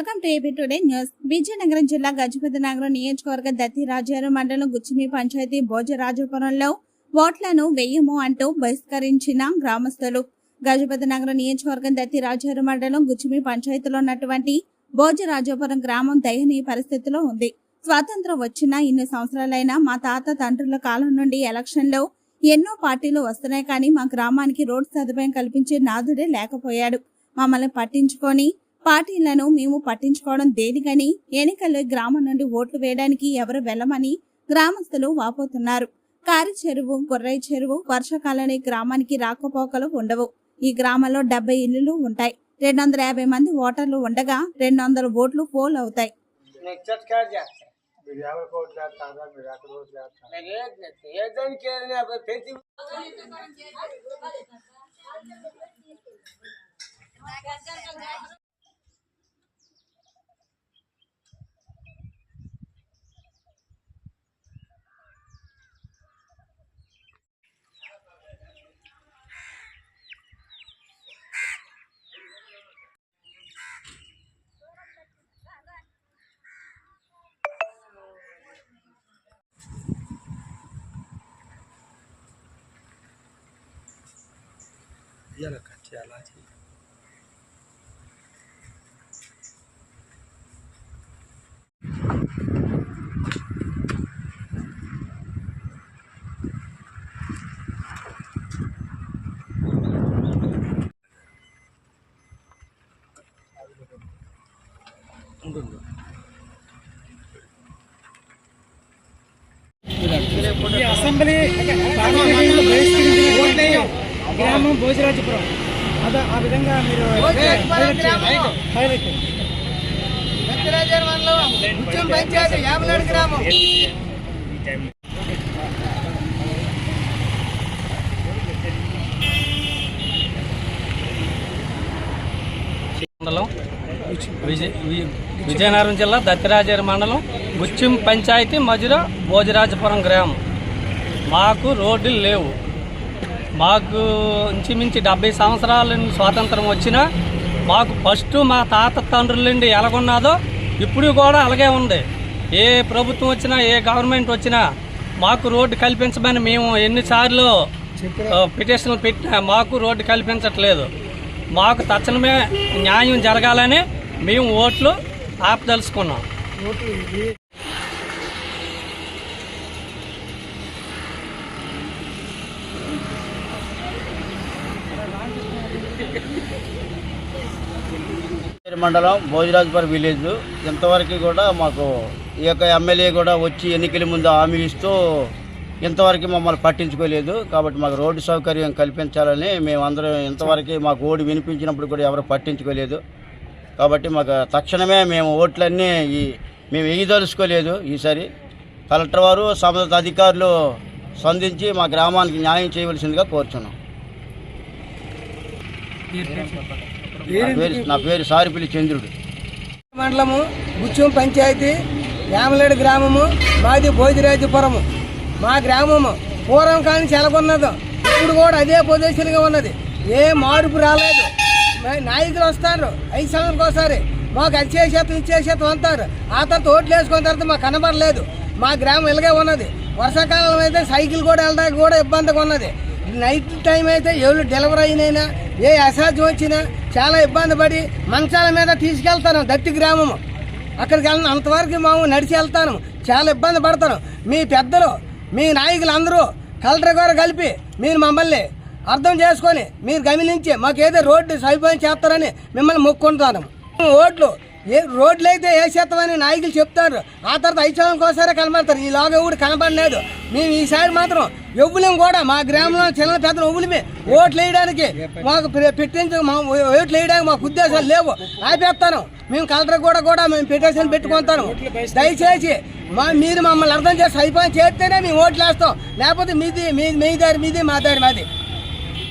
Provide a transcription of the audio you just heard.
Welcome to AB today news. Vizianagaram జిల్లా గజపతి నగరం నియోజకవర్గ దత్తి రాజారు మండలం గుచ్చిమి పంచాయతీ భోజరాజపురంలో ఓట్లను వెయ్యము అంటూ బహిష్కరించిన గ్రామస్తులు. గజపతి నగరం నియోజకవర్గం దత్తి రాజారు మండలం గుచ్చిమి పంచాయతీలో ఉన్నటువంటి భోజరాజపురం గ్రామం దయనీయ పరిస్థితిలో ఉంది. స్వాతంత్రం వచ్చిన ఇన్ని సంవత్సరాలైనా మా తాత తండ్రుల కాలం నుండి ఎలక్షన్లో ఎన్నో పార్టీలు వస్తున్నాయి కానీ మా గ్రామానికి రోడ్డు సదుపాయం కల్పించే నాదుడే లేకపోయాడు. మమ్మల్ని పట్టించుకొని పార్టీలను మేము పట్టించుకోవడం దేనికని? ఎన్నికల్లో గ్రామం నుండి ఓట్లు వేయడానికి ఎవరు వెళ్ళమని గ్రామస్తులు వాపోతున్నారు. కారి చెరువు గొర్రై చెరువు వర్షాకాలంలో ఈ గ్రామానికి రాకపోకలు ఉండవు. ఈ గ్రామంలో డెబ్బై ఇల్లులు ఉంటాయి. రెండు వందల యాభై మంది ఓటర్లు ఉండగా రెండు వందల ఓట్లు పోల్ అవుతాయి. ప్రతి ఇవాళ కట్ చేయాలా ఉంటుంది ఈ అసెంబ్లీ పార్లమెంట్లో బహిష్కరించిన గ్రామం భోజరాజపురం. అదే ఆ విధంగా మీరు హైలైట్ పంచాయతీ గ్రామం మండలం విజయనగరం జిల్లా దత్తిరాజేరు మండలం గుచ్చిం పంచాయతీ మధుర భోజరాజపురం గ్రామం. మాకు రోడ్లు లేవు. మాకు ఇంచుమించి డెబ్బై సంవత్సరాల స్వాతంత్రం వచ్చినా మాకు ఫస్ట్ మా తాత తండ్రుల నుండి ఎలాగున్నదో ఇప్పుడు కూడా అలాగే ఉంది. ఏ ప్రభుత్వం వచ్చినా ఏ గవర్నమెంట్ వచ్చినా మాకు రోడ్డు కల్పించమని మేము ఎన్నిసార్లు పిటిషన్లు పెట్టినా మాకు రోడ్డు కల్పించట్లేదు. మాకు తక్షణమే న్యాయం జరగాలని మేము ఓట్లు ఆపదలుచుకున్నాం. మండలం భోజరాజపురం విలేజ్. ఇంతవరకు కూడా మాకు ఈ యొక్క ఎమ్మెల్యే కూడా వచ్చి ఎన్నికల ముందు హామీ ఇస్తూ ఇంతవరకు మమ్మల్ని పట్టించుకోలేదు. కాబట్టి మాకు రోడ్డు సౌకర్యం కల్పించాలని మేమందరం ఇంతవరకు మాకు ఓడి వినిపించినప్పుడు కూడా ఎవరు పట్టించుకోలేదు. కాబట్టి మాకు తక్షణమే మేము ఓట్లన్నీ ఈ మేము వేయదలుచుకోలేదు ఈసారి. కలెక్టర్ వారు సంబంధిత అధికారులు స్పందించి మా గ్రామానికి న్యాయం చేయవలసిందిగా కోరుచున్నాం. నా పేరు సారిపల్లి చంద్రుడు. మండలము గుచ్చం పంచాయతీ యామలేడు గ్రామము మాది భోజరాజపురము. మా గ్రామము పూర్వం కానీ చెలకొన్నది ఇప్పుడు కూడా అదే పొజిషన్గా ఉన్నది. ఏ మార్పు రాలేదు. నాయకులు వస్తారు ఐదు సంవత్సరాలకు ఒకసారి. మాకు అది చేసేతం ఇది చేసేతం అంటారు. ఆ తర్వాత ఓట్లు వేసుకున్న తర్వాత మాకు కనబడలేదు. మా గ్రామం ఇలాగే ఉన్నది. వర్షాకాలం అయితే సైకిల్ కూడా వెళ్ళడానికి కూడా ఇబ్బందిగా ఉన్నది. నైట్ టైం అయితే ఎవరు డెలివరీ అయినైనా ఏ అసాధ్యం వచ్చినా చాలా ఇబ్బంది పడి మంచాల మీద తీసుకెళ్తాను దత్తి గ్రామము. అక్కడికి వెళ్ళిన అంతవరకు మేము నడిచి వెళ్తాను. చాలా ఇబ్బంది పడతాను. మీ పెద్దలు మీ నాయకులు అందరూ కలెక్టర్ గారు కలిపి మీరు మమ్మల్ని అర్థం చేసుకొని మీరు గమనించి మాకు ఏదో రోడ్డు సదుపాయం చేస్తారని మిమ్మల్ని మొక్కుంటాను ఓట్లు ఏ రోడ్లు అయితే వేసేస్తామని నాయకులు చెప్తారు ఆ తర్వాత ఐదు కోసారే కనబడతారు. ఈ లోగా కూడా కనబడలేదు. మేము ఈసారి మాత్రం ఎవ్వులేం కూడా మా గ్రామంలో చిన్న పెద్దలు ఎవ్వులమే. ఓట్లు వేయడానికి మాకు పెట్టించు పెట్టించ మా ఓట్లు వేయడానికి మాకు ఉద్దేశాలు లేవు. ఆపేస్తాను. మేము కలెక్టర్ కూడా కూడా మేము పిటిషన్ పెట్టుకుంటాను. దయచేసి మా మీరు మమ్మల్ని అర్థం చేసి సైపాన్ చేస్తేనే మేము ఓట్లు వేస్తాం. లేకపోతే మీది మీ మీ దారి మీది మా దారి మాది.